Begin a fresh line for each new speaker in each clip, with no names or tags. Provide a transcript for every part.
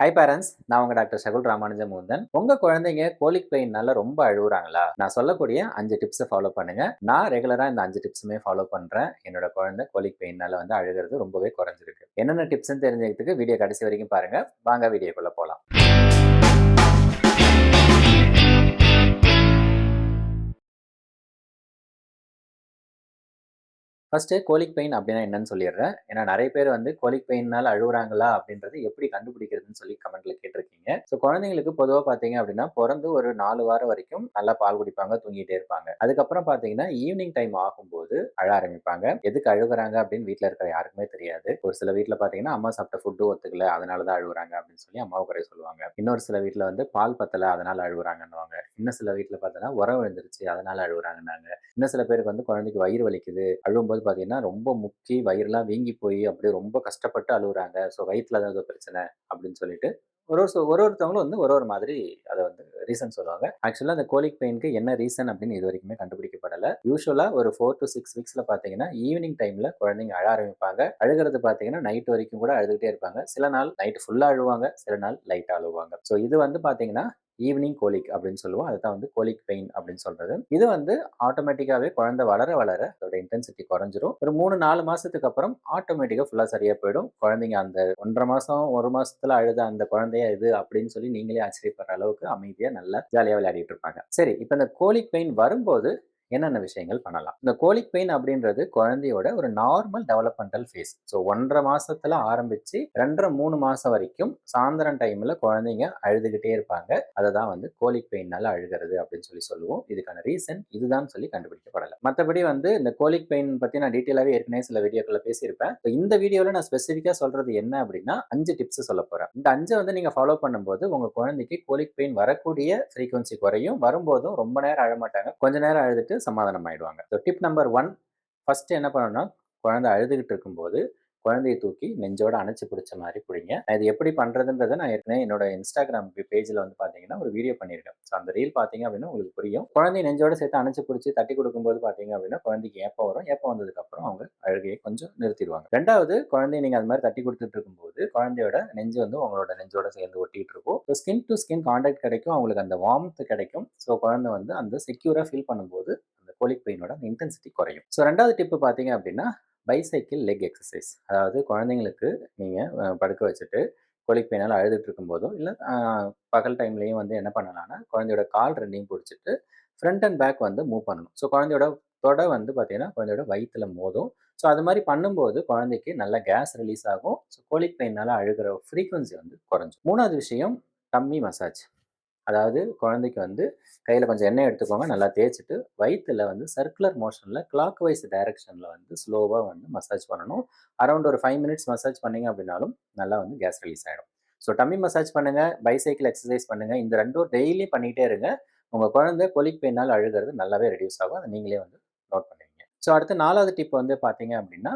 High parents நான் உங்க doctor Sakul Ramanuja முந்தன் உங்க குழந்தைங்க கோலிக் பெயின்னால ரொம்ப அழுகுறாங்களா நான் சொல்லக்கூடிய அஞ்சு டிப்ஸை ஃபாலோ பண்ணுங்க. நான் ரெகுலரா இந்த அஞ்சு டிப்ஸுமே ஃபாலோ பண்றேன். என்னோட குழந்தை கோலிக் பெயின்னால வந்து அழுகிறது ரொம்பவே குறைஞ்சிருக்கு. என்னென்ன டிப்ஸ்னு தெரிஞ்சுக்கிறதுக்கு வீடியோ கடைசி வரைக்கும் பாருங்க. வாங்க வீடியோக்குள்ள போகலாம் ஃபஸ்ட்டு கோலிக் பெயின் அப்படின்னா என்னன்னு சொல்லிடுறேன். ஏன்னா நிறைய பேர் வந்து கோலிக் பெயின்னால அழுகுறாங்களா அப்படின்றது எப்படி கண்டுபிடிக்கிறதுன்னு சொல்லி கமெண்ட்ல கேட்டிருக்கீங்க. ஸோ குழந்தைங்களுக்கு பொதுவாக பார்த்தீங்க அப்படின்னா பிறந்து ஒரு நாலு வாரம் வரைக்கும் நல்லா பால் குடிப்பாங்க தூங்கிட்டே இருப்பாங்க. அதுக்கப்புறம் பார்த்தீங்கன்னா ஈவினிங் டைம் ஆகும்போது அழ ஆரம்பிப்பாங்க. எதுக்கு அழுகுறாங்க அப்படின்னு வீட்டில் இருக்கிற யாருக்குமே தெரியாது. ஒரு சில வீட்டில் பார்த்தீங்கன்னா அம்மா சாப்பிட்ட ஃபுட்டு ஒத்துக்கல அதனால தான் அழுகுறாங்க அப்படின்னு சொல்லி அம்மாவை குறை சொல்லுவாங்க. இன்னொரு சில வீட்டில் வந்து பால் பத்தலை அதனால அழுகுறாங்கன்னுவாங்க. இன்னும் சில வீட்டில் பார்த்தீங்கன்னா உரம் விழுந்துருச்சு அதனால அழுகுறாங்கன்னாங்க. இன்னும் சில பேருக்கு வந்து குழந்தைக்கு வயிறு வலிக்குது. அழுகும்போது பார்த்தீங்கன்னா ரொம்ப முக்கி வயிறுலாம் வீங்கி போய் அப்படியே ரொம்ப கஷ்டப்பட்டு அழுகுறாங்க. ஸோ வயிற்றுல ஏதாவது பிரச்சனை அப்படின்னு சொல்லிட்டு ஒரு ஒரு ஒரு ஒருத்தவங்களும் வந்து ஒரு ஒரு மாதிரி அதை வந்து ரீசன் சொல்லுவாங்க. ஆக்சுவலாக அந்த கோலிக் பெயினுக்கு என்ன ரீசன் அப்படின்னு இது வரைக்குமே கண்டுபிடிக்கப்படலை. யூஸ்வலாக ஒரு ஃபோர் டு சிக்ஸ் வீக்ஸில் பார்த்தீங்கன்னா ஈவினிங் டைமில் குழந்தைங்க அழ ஆரம்பிப்பாங்க. அழுகிறது பார்த்தீங்கன்னா நைட் வரைக்கும் கூட அழுதுகிட்டே இருப்பாங்க. சில நாள் நைட் ஃபுல்லாக அழுவாங்க. சில நாள் லைட்டாக அழுவாங்க. ஸோ இது வந்து பார்த்தீங்கன்னா ஈவினிங் கோலிக் அப்படின்னு சொல்லுவோம். அதுதான் வந்து கோலிக் பெயின் அப்படின்னு சொல்றது. இது வந்து ஆட்டோமேட்டிக்காவே குழந்தை வளர வளர அதோட இன்டென்சிட்டி குறைஞ்சிரும். ஒரு மூணு நாலு மாசத்துக்கு அப்புறம் ஆட்டோமேட்டிக்கா ஃபுல்லா சரியா போயிடும். குழந்தைங்க அந்த ஒன்றரை மாசம் ஒரு மாசத்துல அழுத அந்த குழந்தைய இது அப்படின்னு சொல்லி நீங்களே ஆச்சரியப்படுற அளவுக்கு அமைதியா நல்லா ஜாலியா விளையாடிட்டு இருப்பாங்க. சரி இப்போ இந்த கோலிக் பெயின் வரும்போது என்னென்ன விஷயங்கள் பண்ணலாம்? இந்த கோலிக் பெயின் அப்படின்றது குழந்தையோட ஒரு நார்மல் டெவலப்மெண்டல் ஃபேஸ் ஸோ ஒன்றரை மாசத்துல ஆரம்பிச்சு ரெண்டரை மூணு மாசம் வரைக்கும் சாயந்தரம் டைம்ல குழந்தைங்க அழுதுகிட்டே இருப்பாங்க. அதை தான் வந்து கோலிக் பெயின்னால அழுகிறது அப்படின்னு சொல்லி சொல்லுவோம். இதுக்கான ரீசன் இதுதான் சொல்லி கண்டுபிடிக்கப்படலை. மற்றபடி வந்து இந்த கோலிக் பெயின் பத்தி நான் டீட்டெயிலாகவே ஏற்கனவே சில வீடியோக்களை பேசியிருப்பேன். இந்த வீடியோவில் நான் ஸ்பெசிஃபிக்காக சொல்றது என்ன அப்படின்னா அஞ்சு டிப்ஸ் சொல்ல போறேன். இந்த அஞ்சை வந்து நீங்க ஃபாலோ பண்ணும்போது உங்க குழந்தைக்கு கோலிக் பெயின் வரக்கூடிய ஃப்ரீக்வன்சி குறையும். வரும்போதும் ரொம்ப நேரம் அழமாட்டாங்க. கொஞ்ச நேரம் அழுதுட்டு சமாதானம் ஆயிடுவாங்க so tip number one first என்ன பண்ணணும்னா குழந்தை அழுதுகிட்டு இருக்கும்போது குழந்தையை தூக்கி நெஞ்சோட அணைச்சு பிடிச்ச மாதிரி பிடிங்க. இது எப்படி பண்றதுன்றதை நான் ஏற்கனவே என்னோட இன்ஸ்டாகிராம் பேஜில் வந்து பார்த்தீங்கன்னா ஒரு வீடியோ பண்ணியிருக்கேன். ஸோ அந்த ரீல் பார்த்தீங்க அப்படின்னா உங்களுக்கு புரியும். குழந்தைய நெஞ்சோட சேர்த்து அணைச்சு பிடிச்சி தட்டி கொடுக்கும்போது பார்த்தீங்க அப்படின்னா குழந்தைக்கு ஏப்பம் வரும். ஏப்பம் வந்ததுக்கப்புறம் அவங்க அழுகையை கொஞ்சம் நிறுத்திடுவாங்க. ரெண்டாவது குழந்தைய நீங்கள் அது மாதிரி தட்டி கொடுத்துட்டு இருக்கும்போது குழந்தையோட நெஞ்சு வந்து உங்களோட நெஞ்சோட சேர்ந்து ஒட்டிட்டு இருக்கும். So skin to skin contact கிடைக்கும். அவங்களுக்கு அந்த வார்ம்த் கிடைக்கும். ஸோ குழந்தை வந்து அந்த செக்யூராக ஃபீல் பண்ணும்போது அந்த கோலிக் பெயினோட அந்த இன்டென்சிட்டி குறையும். ஸோ ரெண்டாவது டிப்பு பார்த்தீங்க அப்படின்னா பைசைக்கிள் லெக் எக்ஸசைஸ் அதாவது குழந்தைங்களுக்கு நீங்கள் படுக்க வச்சுட்டு கோலிக் பெயினால் அழுதுட்டு இருக்கும்போதோ இல்லை பகல் டைம்லேயும் வந்து என்ன பண்ணலாம்னா குழந்தையோட கால் ரெண்டையும் பிடிச்சிட்டு ஃப்ரண்ட் அண்ட் பேக் வந்து மூவ் பண்ணணும். ஸோ குழந்தையோட தொடை வந்து பார்த்தீங்கன்னா குழந்தையோட வயிற்றுல மோதும். ஸோ அது மாதிரி பண்ணும்போது குழந்தைக்கு நல்லா கேஸ் ரிலீஸ் ஆகும். ஸோ கோலிக் பெயினால் அழுகிற ஃப்ரீக்குவன்சி வந்து குறைஞ்சும் மூணாவது விஷயம் டம்மி மசாஜ் அதாவது குழந்தைக்கு வந்து கையில் கொஞ்சம் எண்ணெய் எடுத்துக்கோங்க. நல்லா தேய்ச்சிட்டு வயிற்றுல வந்து சர்க்குலர் மோஷனில் கிளாக் வைஸ் டைரக்ஷனில் வந்து ஸ்லோவாக வந்து மசாஜ் பண்ணணும். அரௌண்ட் ஒரு ஃபைவ் மினிட்ஸ் மசாஜ் பண்ணீங்க அப்படின்னாலும் நல்லா வந்து கேஸ் ரிலீஸ் ஆகிடும் ஸோ டம்மி மசாஜ் பண்ணுங்கள் பைசைக்கிள் எக்ஸசைஸ் பண்ணுங்கள் இந்த ரெண்டும் டெய்லி பண்ணிகிட்டே இருங்க. உங்கள் குழந்தை கொலிக் பெயினால் அழுகிறது நல்லாவே ரெடியூஸ் ஆகும். அதை நீங்களே வந்து நோட் பண்ணுவீங்க ஸோ அடுத்து நாலாவது டிப் வந்து பார்த்தீங்க அப்படின்னா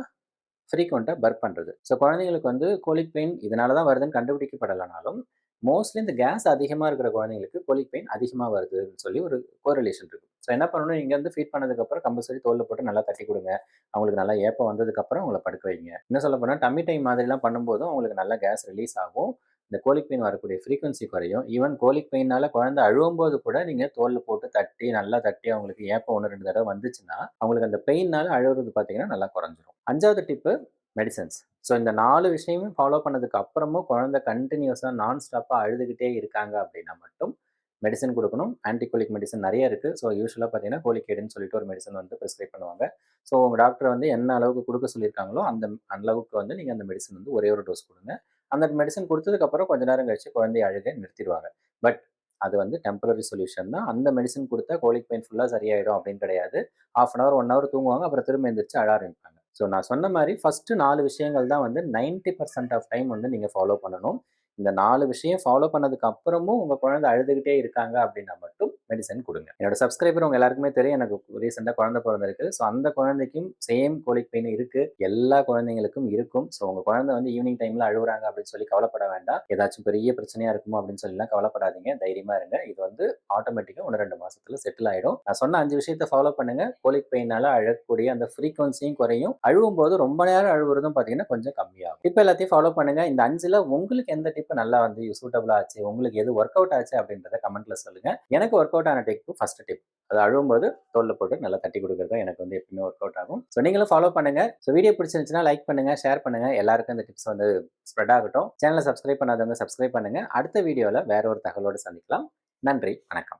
ஃப்ரீக்வெண்ட்டாக பர்க் பண்ணுறது ஸோ குழந்தைங்களுக்கு வந்து கோலிக் பெயின் இதனால தான் வருதுன்னு கண்டுபிடிக்கப்படலைனாலும் மோஸ்ட்லி இந்த கேஸ் அதிகமாக இருக்கிற குழந்தைங்களுக்கு கொலிக் பெயின் அதிகமாக வருதுன்னு சொல்லி ஒரு கோரிலேஷன் இருக்கும் ஸோ என்ன பண்ணணும்? இங்கேருந்து ஃபீட் பண்ணதுக்கப்புறம் கம்பல்சரி தோலில் போட்டு நல்லா தட்டி கொடுங்க. அவங்களுக்கு நல்லா ஏப்பம் வந்ததுக்கப்புறம் அவங்கள படுக்க வைங்க. என்ன சொல்ல போனால் டம்மி டைம் மாதிரிலாம் பண்ணும்போதும் அவங்களுக்கு நல்லா கேஸ் ரிலீஸ் ஆகும். இந்த கோலிக் பெயின் வரக்கூடிய ஃப்ரீக்வன்சி குறையும். ஈவன் கோலிக் பெயினால் குழந்தை அழுவும்போது கூட நீங்கள் தோலில் போட்டு தட்டி நல்லா தட்டி அவங்களுக்கு ஏப்பம் ஒன்று ரெண்டு தடவை வந்துச்சுன்னா அவங்களுக்கு அந்த பெயினால் அழுகுறது பார்த்தீங்கன்னா நல்லா குறைஞ்சிரும். அஞ்சாவது டிப்பு மெடிசன்ஸ் ஸோ இந்த நாலு விஷயமும் ஃபாலோ பண்ணதுக்கு அப்புறமும் குழந்தை கண்டினியூஸாக நான் ஸ்டாப்பாக அழுதுகிட்டே இருக்காங்க அப்படின்னா மட்டும் மெடிசன் கொடுக்கணும். ஆன்டிகோலிக் மெடிசன் நிறைய இருக்குது ஸோ யூஸ்வலாக பார்த்தீங்கன்னா கோலிகேடுன்னு சொல்லிட்டு ஒரு மெடிசன் வந்து ப்ரிஸ்கிரைப் பண்ணுவாங்க. ஸோ உங்கள் டாக்டர் வந்து என்ன அளவுக்கு கொடுக்க சொல்லியிருக்காங்களோ அந்த அளவுக்கு வந்து நீங்கள் அந்த மெடிசன் வந்து ஒரே ஒரு டோஸ் கொடுங்க. அந்த மெடிசன் கொடுத்ததுக்கப்புறம் கொஞ்ச நேரம் கழிச்சு குழந்தைய அழுக நிறுத்திடுவாங்க. பட் அது வந்து டெம்பரரி சொல்யூஷன் தான். அந்த மெடிசன் கொடுத்தா கோலிக் பெயின் ஃபுல்லாக சரியாயிடும் அப்படின்னு கிடையாது. Half an hour one hour தூங்குவாங்க. அப்புறம் திரும்ப எந்திரிச்சு அழ ஆரம்பிப்பாங்க ஸோ நான் சொன்ன மாதிரி ஃபஸ்ட்டு நாலு விஷயங்கள் தான் வந்து நைன்டி பர்சன்ட் ஆஃப் டைம் வந்து நீங்கள் ஃபாலோ பண்ணணும். இந்த நாலு விஷயம் ஃபாலோ பண்ணதுக்கு அப்புறமும் உங்கள் குழந்தை அழுதுகிட்டே இருக்காங்க அப்படின்னா மட்டும் மெடிசன் கொடுங்க. என்னோட சப்ஸ்கிரைபர் உங்க எல்லாருக்குமே தெரியும். எனக்கு ரீசெண்டாக குழந்தை பிறந்திருக்கு ஸோ அந்த குழந்தைக்கும் சேம் கோலிக் பெயின் இருக்கு. எல்லா குழந்தைங்களுக்கும் இருக்கும். ஸோ உங்க குழந்தை வந்து ஈவினிங் டைம்ல அழுகுறாங்க அப்படின்னு சொல்லி கவலைப்பட வேண்டாம். ஏதாச்சும் பெரிய பிரச்சனையா இருக்குமோ அப்படின்னு சொல்லிலாம் கவலைப்படாதீங்க. தைரியமா இருங்க. இது வந்து ஆட்டோமேட்டிக்காக ஒன்று ரெண்டு மாசத்துல செட்டில் ஆயிடும். நான் சொன்ன அஞ்சு விஷயத்தை ஃபாலோ பண்ணுங்க. கோலிக் பெயினால அழக்கூடிய அந்த ஃப்ரீக்வன்சியும் குறையும். அழுவும் போது ரொம்ப நேரம் அழுவுறதும் பார்த்தீங்கன்னா கொஞ்சம் கம்மியாகும். இப்போ எல்லாத்தையும் ஃபாலோ பண்ணுங்க. இந்த அஞ்சுல உங்களுக்கு எந்த டிப் நல்லா வந்து சூட்டபிளா ஆச்சு? உங்களுக்கு எது ஒர்க் அவுட் ஆச்சு அப்படின்றத கமெண்ட்ல சொல்லுங்க. எனக்கு ஒர்க் அவுட் ஆன டெக் ஃபர்ஸ்ட் டிப் அது அழும்போது தோல்ல போட்டு நல்லா தட்டி கொடுக்குறது தான் எனக்கு வந்து எப்பவுமே ஒர்க் அவுட் ஆகும். ஸோ நீங்களும் ஃபாலோ பண்ணுங்க. ஸோ வீடியோ பிடிச்சிருந்துச்சுன்னா லைக் பண்ணுங்க ஷேர் பண்ணுங்க. எல்லாருக்கும் இந்த டிப்ஸ் வந்து ஸ்ப்ரெட் ஆகட்டும். சேனலை சப்ஸ்கிரைப் பண்ணாதவங்க சப்ஸ்கிரைப் பண்ணுங்க. அடுத்த வீடியோவில் வேற ஒரு தகவலோடு சந்திக்கலாம். நன்றி வணக்கம்.